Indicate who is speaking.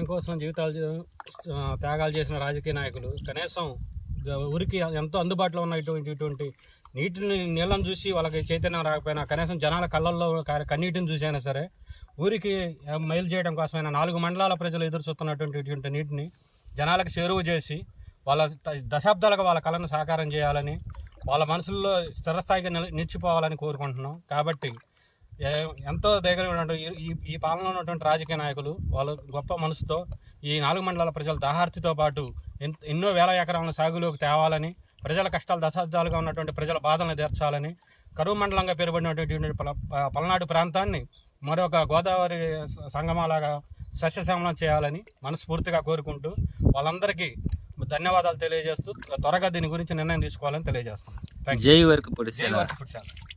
Speaker 1: కోసం జీవితాలు త్యాగాలు చేసిన రాజకీయ నాయకులు కనీసం ఊరికి ఎంతో అందుబాటులో ఉన్నటువంటి ఇటువంటి నీటిని నీళ్ళని చూసి వాళ్ళకి చైతన్యం రాకపోయినా కనీసం జనాల కళ్ళల్లో కన్నీటిని చూసైనా సరే ఊరికి మైలు చేయడం కోసమైనా నాలుగు మండలాల ప్రజలు ఎదురు చూస్తున్నటువంటి నీటిని జనాలకు చేరువ చేసి వాళ్ళ దశాబ్దాలకు దశాబ్దాలుగా వాళ్ళ కళను సాకారం చేయాలని వాళ్ళ మనసుల్లో స్థిరస్థాయిగా నిలిచిపోవాలని కోరుకుంటున్నాం. కాబట్టి ఎంతో దగ్గర ఈ- ఈ పాలనలో ఉన్నటువంటి రాజకీయ నాయకులు వాళ్ళ గొప్ప మనసుతో ఈ నాలుగు మండలాల ప్రజల దాహార్తితో పాటు ఎన్- ఎన్నో వేల ఎకరాలను సాగులోకి తేవాలని ప్రజల కష్టాలు దశాబ్దాలుగా ఉన్నటువంటి ప్రజల బాధలను తీర్చాలని కరువు మండలంగా పేరుబడినటువంటి పల్నాడు ప్రాంతాన్ని మరొక గోదావరి సంగమాలాగా సస్యశ్యామలం చేయాలని మనస్ఫూర్తిగా కోరుకుంటూ వాళ్ళందరికీ ధన్యవాదాలు తెలియజేస్తూ త్వరగా దీని గురించి నిర్ణయం తీసుకోవాలని తెలియజేస్తాం థ్యాంక్ యూ
Speaker 2: జై వరకు పొడిసేలా.